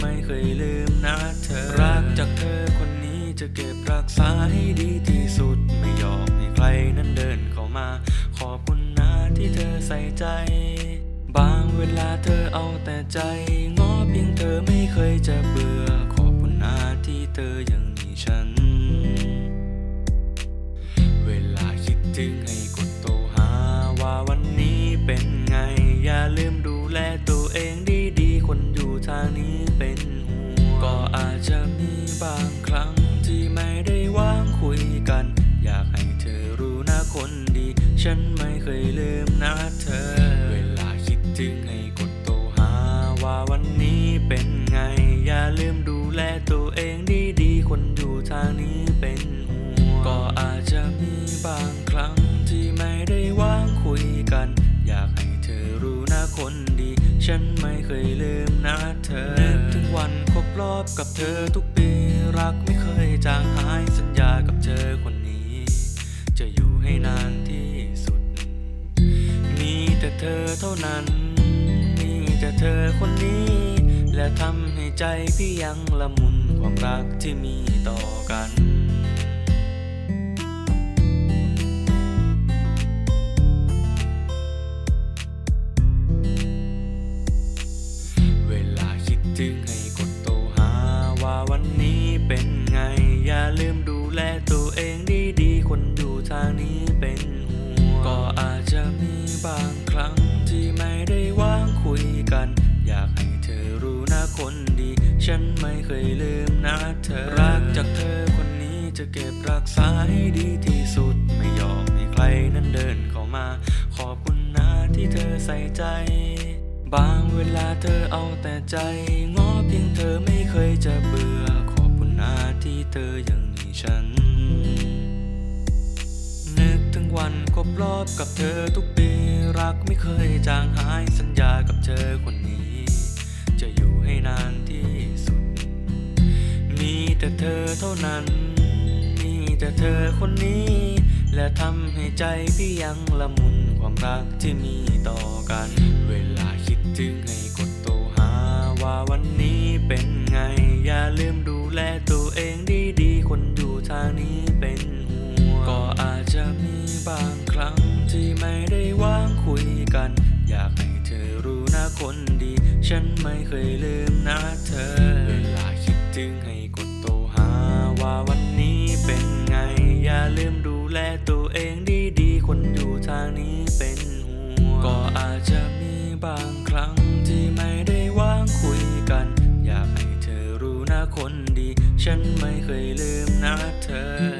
ไม่เคยลืมนะเธอรักจากเธอคนนี้จะเก็บรักษาให้ดีที่สุด ไม่ยอมให้ใครนั้นเดินเข้ามา ขอบคุณนะที่เธอใส่ใจ บางเวลาเธอเอาแต่ใจง้อเพียงเธอไม่เคยจะเบื่อ ขอบคุณนะที่เธอยังมีฉัน จะมีบางครั้งที่ไม่ได้ว่างคุยกัน อยากให้เธอรู้นะคนดี ฉันไม่เคยลืมนะเธอ เวลาคิดถึงให้กดโทรหา ว่าวันนี้เป็นไง อย่าลืมดูแลตัวเองดีๆ คนอยู่ทางนี้เป็นห่วงก็อาจจะมีบางครั้งที่ไม่ได้ว่างคุยกัน อยากให้เธอรู้นะคนดี ฉันไม่เคยลืมนะเธอ กับเธอทุกปีรักไม่เคยจางหายสัญญากับเธอคนนี้ จะอยู่ให้นานที่สุด มีแต่เธอเท่านั้น มีแต่เธอคนนี้ และทำให้ใจพี่ยังละมุนความรักที่มีต่อ บางครั้งที่ไม่ได้ว่างคุยกัน อยากให้เธอรู้นะคนดี ฉันไม่เคยลืมนะเธอรักจากเธอคนนี้จะเก็บรักษาให้ดีที่สุด ไม่ยอมให้ใครนั้นเดินเข้ามา ขอบคุณนะที่เธอใส่ใจ บางเวลาเธอเอาแต่ใจง้อเพียงเธอไม่เคยจะเบื่อ ขอบคุณนะที่เธอยังมีฉันนึกถึงวันครบรอบกับเธอทุกปี เคยจางหายสัญญากับเธอคนนี้ จะอยู่ให้นานที่สุด มีแต่เธอเท่านั้น มีแต่เธอคนนี้ และทำให้ใจพี่ยังละมุนความรักที่มีต่อกัน เวลาคิดถึงให้กดโทรหาว่าวันนี้เป็นไง อย่าลืมดูแลตัวเองดี คนดี ฉันไม่เคยลืมนะเธอ เวลาคิดถึงให้กดโทรหา ว่าวันนี้เป็นไง อย่าลืมดูแลตัวเองดีๆ คนอยู่ทางนี้เป็นห่วงก็อาจจะมีบางครั้งที่ไม่ได้ว่างคุยกัน อยากให้เธอรู้นะคนดี ฉันไม่เคยลืมนะเธอ